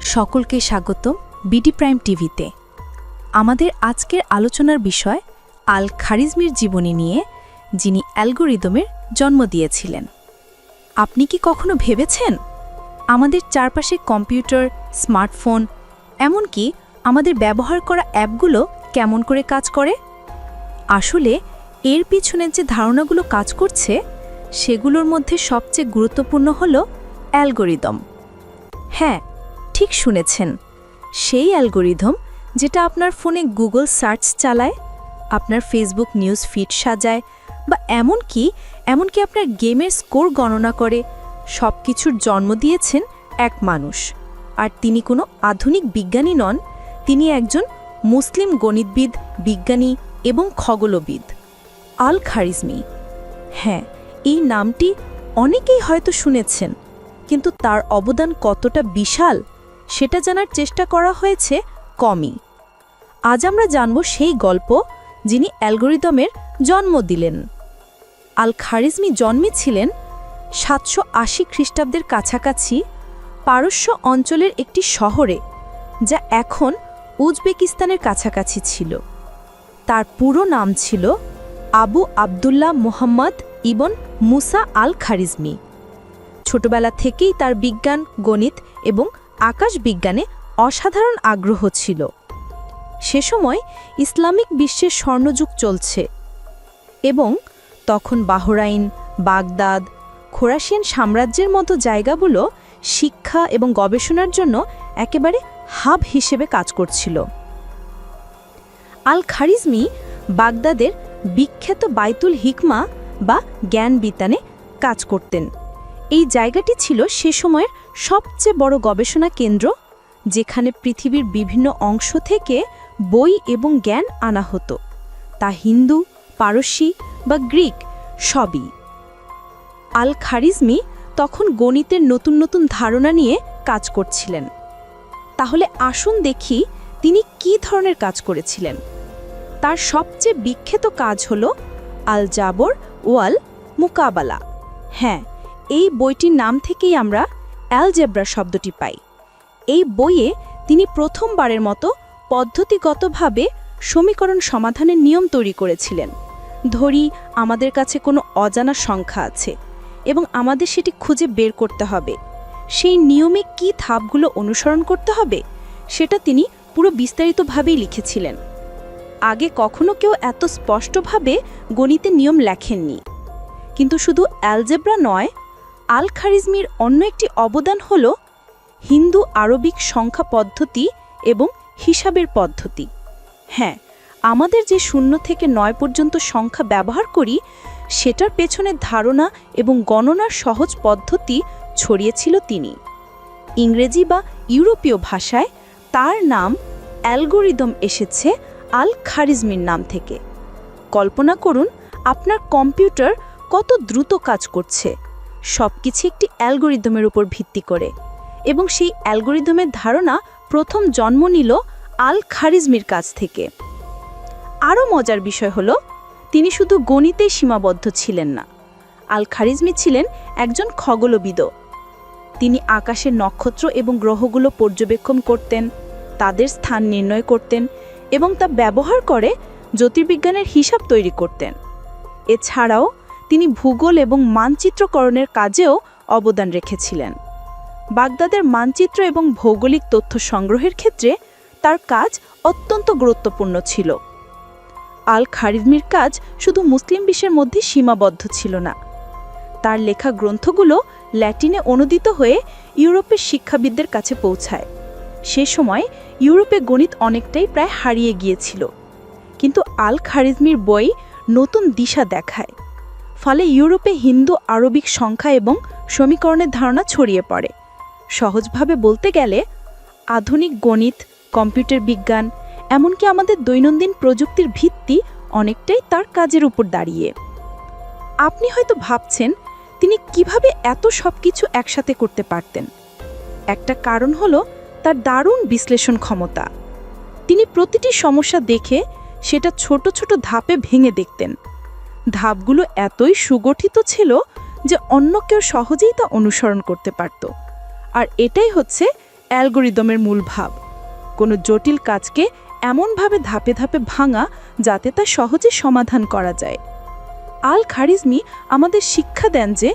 সকলকে স্বাগত BD prime টিভিতে। আমাদের আজকের আলোচনার বিষয় আল খারিজমির জীবনী নিয়ে, যিনি অ্যালগোরিদমের জন্ম দিয়েছিলেন। আপনি কি কখনো ভেবেছেন? আমাদের চারপাশে কম্পিউটার, স্মার্টফোন, এমনকি আমাদের ব্যবহার করা অ্যাপগুলো কেমন করে কাজ করে? আসলে এর পিছনে যে ধারণাগুলো কাজ করছে, সেগুলোর মধ্যে সবচেয়ে গুরুত্বপূর্ণ হল অ্যালগোরিদম। হ্যাঁ ঠিক শুনেছেন। সেই অ্যালগোরিদম যেটা আপনার ফোনে গুগল সার্চ চালায়, আপনার ফেসবুক নিউজ ফিড সাজায়, বা এমনকি এমনকি আপনার গেমের স্কোর গণনা করে সব কিছুর জন্ম দিয়েছেন এক মানুষ। আর তিনি কোনো আধুনিক বিজ্ঞানী নন, তিনি একজন মুসলিম গণিতবিদ, বিজ্ঞানী এবং খগোলবিদ। আল খারিজমি হ্যাঁ এই নামটি অনেকেই হয়তো শুনেছেন। কিন্তু তার অবদান কতটা বিশাল, সেটা জানার চেষ্টা করা হয়েছে কমই। আজ আমরা জানব সেই গল্প যিনি অ্যালগোরিদমের জন্ম দিলেন। আল খারিজমি জন্মেছিলেন সাতশো আশি খ্রিস্টাব্দের কাছাকাছি পারস্য অঞ্চলের একটি শহরে, যা এখন উজবেকিস্তানের কাছাকাছি ছিল। তার পুরো নাম ছিল আবু আবদুল্লাহ মোহাম্মদ ইবন মুসা আল খারিজমি ছোটবেলা থেকেই তার বিজ্ঞান, গণিত এবং আকাশ বিজ্ঞানে অসাধারণ আগ্রহ ছিল। সে সময় ইসলামিক বিশ্বের স্বর্ণযুগ চলছে এবং তখন বাহরাইন, বাগদাদ, খোরাসিয়ান সাম্রাজ্যের মতো জায়গাগুলো শিক্ষা এবং গবেষণার জন্য একেবারে হাব হিসেবে কাজ করছিল। আল খারিজমি বাগদাদের বিখ্যাত বাইতুল হিকমা বা জ্ঞান বিতানে কাজ করতেন। এই জায়গাটি ছিল সে সময়ের সবচেয়ে বড় গবেষণা কেন্দ্র, যেখানে পৃথিবীর বিভিন্ন অংশ থেকে বই এবং জ্ঞান আনা হতো। তা হিন্দু, পারসি বা গ্রিক সবই। আল খারিজমি তখন গণিতের নতুন নতুন ধারণা নিয়ে কাজ করছিলেন। তাহলে আসুন দেখি তিনি কী ধরনের কাজ করেছিলেন। তার সবচেয়ে বিখ্যাত কাজ হল আল জাবর ওয়াল মুকাবালা হ্যাঁ এই বইটির নাম থেকেই আমরা অ্যালজেব্রা শব্দটি পাই। এই বইয়ে তিনি প্রথমবারের মতো পদ্ধতিগতভাবে সমীকরণ সমাধানের নিয়ম তৈরি করেছিলেন। ধরি, আমাদের কাছে কোনো অজানা সংখ্যা আছে এবং আমাদের সেটি খুঁজে বের করতে হবে। সেই নিয়মে কি ধাপগুলো অনুসরণ করতে হবে, সেটা তিনি পুরো বিস্তারিতভাবেই লিখেছিলেন। আগে কখনো কেউ এত স্পষ্টভাবে গণিতের নিয়ম লেখেননি। কিন্তু শুধু অ্যালজেব্রা নয় আল খারিজমির অন্য একটি অবদান হল হিন্দু আরবিক সংখ্যা পদ্ধতি এবং হিসাবের পদ্ধতি। হ্যাঁ আমাদের যে শূন্য থেকে নয় পর্যন্ত সংখ্যা ব্যবহার করি, সেটার পেছনের ধারণা এবং গণনার সহজ পদ্ধতি ছড়িয়েছিল তিনি। ইংরেজি বা ইউরোপীয় ভাষায় তার নাম অ্যালগোরিদম এসেছে আল খারিজমির নাম থেকে। কল্পনা করুন, আপনার কম্পিউটার কত দ্রুত কাজ করছে। সব কিছু একটি অ্যালগোরিদমের উপর ভিত্তি করে এবং সেই অ্যালগোরিদমের ধারণা প্রথম জন্ম নিল আল খারিজমির কাছ থেকে। আরও মজার বিষয় হলো, তিনি শুধু গণিতেই সীমাবদ্ধ ছিলেন না। আল খারিজমি ছিলেন একজন খগোলবিদও তিনি আকাশের নক্ষত্র এবং গ্রহগুলো পর্যবেক্ষণ করতেন, তাদের স্থান নির্ণয় করতেন এবং তা ব্যবহার করে জ্যোতির্বিজ্ঞানের হিসাব তৈরি করতেন। এছাড়াও তিনি ভূগোল এবং মানচিত্রকরণের কাজেও অবদান রেখেছিলেন। বাগদাদের মানচিত্র এবং ভৌগোলিক তথ্য সংগ্রহের ক্ষেত্রে তার কাজ অত্যন্ত গুরুত্বপূর্ণ ছিল। আল খারিজমির কাজ শুধু মুসলিম বিশ্বের মধ্যে সীমাবদ্ধ ছিল না। তার লেখা গ্রন্থগুলো ল্যাটিনে অনুদিত হয়ে ইউরোপের শিক্ষাবিদদের কাছে পৌঁছায়। সে সময় ইউরোপে গণিত অনেকটাই প্রায় হারিয়ে গিয়েছিল। কিন্তু আল খারিজমির বই নতুন দিশা দেখায়। ফলে ইউরোপে হিন্দু, আরবিক সংখ্যা এবং সমীকরণের ধারণা ছড়িয়ে পড়ে। সহজভাবে বলতে গেলে, আধুনিক গণিত, কম্পিউটার বিজ্ঞান, এমনকি আমাদের দৈনন্দিন প্রযুক্তির ভিত্তি অনেকটাই তার কাজের উপর দাঁড়িয়ে। আপনি হয়তো ভাবছেন, তিনি কীভাবে এত সব কিছু একসাথে করতে পারতেন? একটা কারণ হলো তার দারুণ বিশ্লেষণ ক্ষমতা। তিনি প্রতিটি সমস্যা দেখে সেটা ছোট ছোট ধাপে ভেঙে দেখতেন। ধাপগুলো এতই সুগঠিত ছিল যে অন্য কেউ সহজেই তা অনুসরণ করতে পারত। আর এটাই হচ্ছে অ্যালগোরিদমের মূল ভাব। কোনো জটিল কাজকে এমনভাবে ধাপে ধাপে ভাঙা যাতে তা সহজে সমাধান করা যায়। আল খারিজমি আমাদের শিক্ষা দেন যে,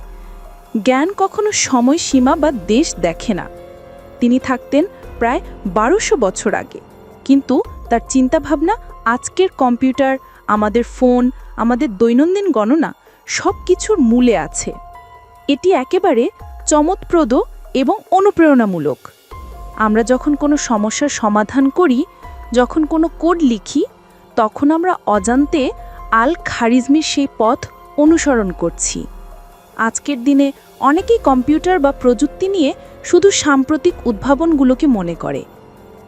জ্ঞান কখনো সময়সীমা বা দেশ দেখে না। তিনি থাকতেন প্রায় বারোশো বছর আগে। কিন্তু তার চিন্তাভাবনা আজকের কম্পিউটার, আমাদের ফোন আমাদের দৈনন্দিন গণনা সব কিছুর মূলে আছে। এটি একেবারে চমৎপ্রদ এবং অনুপ্রেরণামূলক। আমরা যখন কোনো সমস্যার সমাধান করি, যখন কোনো কোড লিখি, তখন আমরা অজান্তে আল খারিজমির সেই পথ অনুসরণ করছি। আজকের দিনে অনেকেই কম্পিউটার বা প্রযুক্তি নিয়ে শুধু সাম্প্রতিক উদ্ভাবনগুলোকে মনে করে।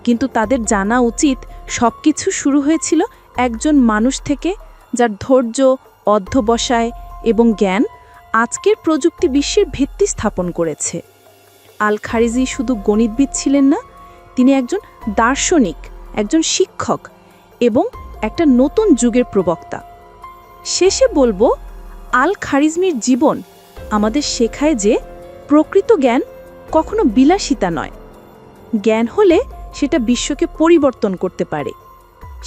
কিন্তু তাদের জানা উচিত সব কিছু শুরু হয়েছিল একজন মানুষ থেকে যার ধৈর্য, অধ্যবসায় এবং জ্ঞান আজকের প্রযুক্তি বিশ্বের ভিত্তি স্থাপন করেছে। আল খারিজি শুধু গণিতবিদ ছিলেন না, তিনি একজন দার্শনিক, একজন শিক্ষক এবং একটা নতুন যুগের প্রবক্তা। শেষে বলব আল খারিজমির জীবন আমাদের শেখায় যে প্রকৃত জ্ঞান কখনো বিলাসিতা নয়। জ্ঞান হলে সেটা বিশ্বকে পরিবর্তন করতে পারে।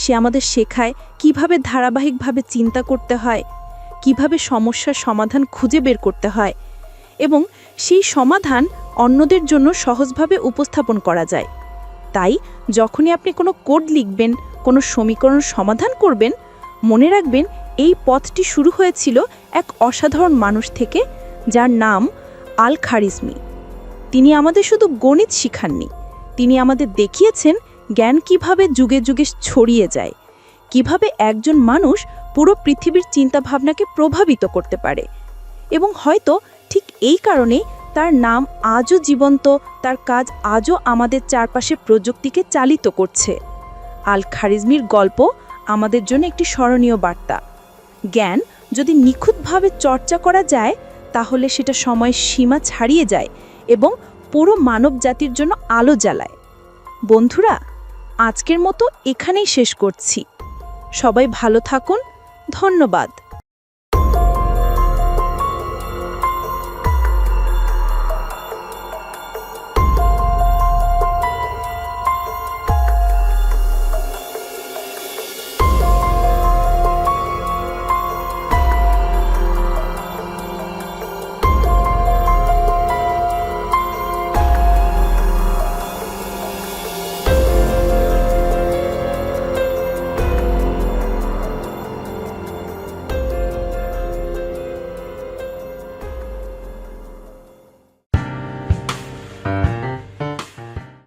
সে আমাদের শেখায় কীভাবে ধারাবাহিকভাবে চিন্তা করতে হয়, কীভাবে সমস্যার সমাধান খুঁজে বের করতে হয় এবং সেই সমাধান অন্যদের জন্য সহজভাবে উপস্থাপন করা যায়। তাই যখনই আপনি কোনো কোড লিখবেন, কোনো সমীকরণ সমাধান করবেন, মনে রাখবেন এই পথটি শুরু হয়েছিল এক অসাধারণ মানুষ থেকে যার নাম আল খারিজমি তিনি আমাদের শুধু গণিত শিখাননি, তিনি আমাদের দেখিয়েছেন জ্ঞান কীভাবে যুগে যুগে ছড়িয়ে যায়? কীভাবে একজন মানুষ পুরো পৃথিবীর চিন্তাভাবনাকে প্রভাবিত করতে পারে? এবং হয়তো ঠিক এই কারণে তার নাম আজও জীবন্ত, তার কাজ আজও আমাদের চারপাশে প্রযুক্তিকে চালিত করছে। আল খারিজমির গল্প আমাদের জন্য একটি স্মরণীয় বার্তা। জ্ঞান যদি নিখুঁতভাবে চর্চা করা যায়, তাহলে সেটা সময় সীমা ছাড়িয়ে যায় এবং পুরো মানব জাতির জন্য আলো জ্বালায়। বন্ধুরা আজকের মতো এখানেই শেষ করছি। সবাই ভালো থাকুন। ধন্যবাদ।